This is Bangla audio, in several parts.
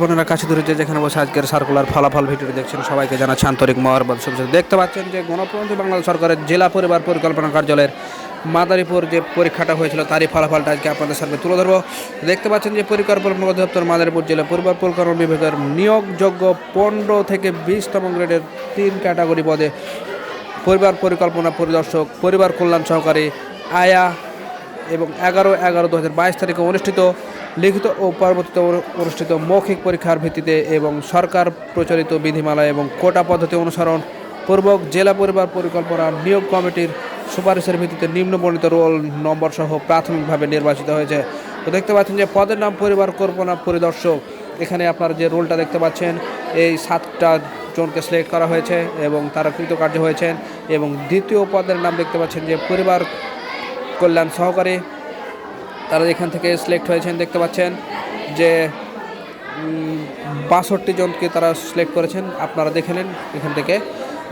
বোনেরা কাছে ধরে যে যেখানে বসে আজকের সার্কুলার ফলাফল ভিডিওটি দেখছেন, সবাইকে জানাচ্ছি আন্তরিক মহরবাদ শুভেচ্ছা। দেখতে পাচ্ছেন যে গণপ্রজাতন্ত্রী বাংলা সরকারের জেলা পরিবার পরিকল্পনা কার্যালয়ের মাদারীপুর যে পরীক্ষাটা হয়েছিল, তারই ফলাফলটা আজকে আপনাদের সামনে তুলে ধরবো। দেখতে পাচ্ছেন যে পরিকল্পনা অধিদপ্তর মাদারীপুর জেলা পরিবার পরিকল্পনা বিভাগের নিয়োগযোগ্য পনেরো থেকে বিশতম গ্রেডের তিন ক্যাটাগরি পদে পরিবার পরিকল্পনা পরিদর্শক, পরিবার কল্যাণ সহকারী আয়া এবং এগারো এগারো দু তারিখে অনুষ্ঠিত লিখিত ও পরবর্তীতে অনুষ্ঠিত মৌখিক পরীক্ষার ভিত্তিতে এবং সরকার প্রচলিত বিধিমালা এবং কোটা পদ্ধতি অনুসরণ পূর্বক জেলা পরিবার পরিকল্পনা নিয়োগ কমিটির সুপারিশের ভিত্তিতে নিম্নবর্ণিত রোল নম্বর সহ প্রাথমিকভাবে নির্বাচিত হয়েছে। তো দেখতে পাচ্ছেন যে পদের নাম পরিবার কল্পনা পরিদর্শক। এখানে আপনার যে রোলটা দেখতে পাচ্ছেন, এই সাতটা জনকে সিলেক্ট করা হয়েছে এবং তারা কৃতকার্য হয়েছেন এবং দ্বিতীয় পদের নাম দেখতে পাচ্ছেন যে পরিবার কল্যাণ সহকারী তারা এখান থেকে সিলেক্ট হয়েছেন, দেখতে পাচ্ছেন যে বাষট্টি জনকে তারা সিলেক্ট করেছেন। আপনারা দেখে নেন এখান থেকে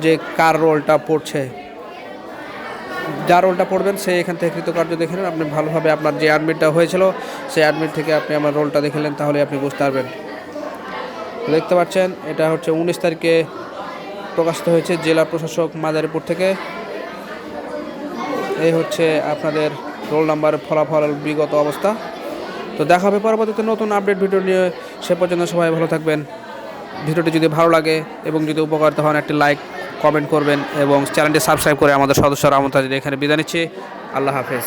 যে কার রোলটা পড়ছে। যার রোলটা পড়বেন সে এখান থেকে কৃতকার্য দেখে নেন। আপনি ভালোভাবে আপনার যে অ্যাডমিটটা হয়েছিল, সেই অ্যাডমিট থেকে আপনি আমার রোলটা দেখে নেন, তাহলে আপনি বুঝতে পারবেন। দেখতে পাচ্ছেন, এটা হচ্ছে উনিশ তারিখে প্রকাশিত হয়েছে জেলা প্রশাসক মাদারীপুর থেকে। এই হচ্ছে আপনাদের রোল নাম্বার, ফলাফল, বিগত অবস্থা। তো দেখা হবে পরবর্তীতে নতুন আপডেট ভিডিও নিয়ে। সে পর্যন্ত সবাই ভালো থাকবেন। ভিডিওটি যদি ভালো লাগে এবং যদি উপকারিত হন একটি লাইক, কমেন্ট করবেন এবং চ্যানেলটি সাবস্ক্রাইব করে আমাদের সদস্যরা জানিয়ে এখানে বিদায় নিচ্ছি। আল্লাহ হাফেজ।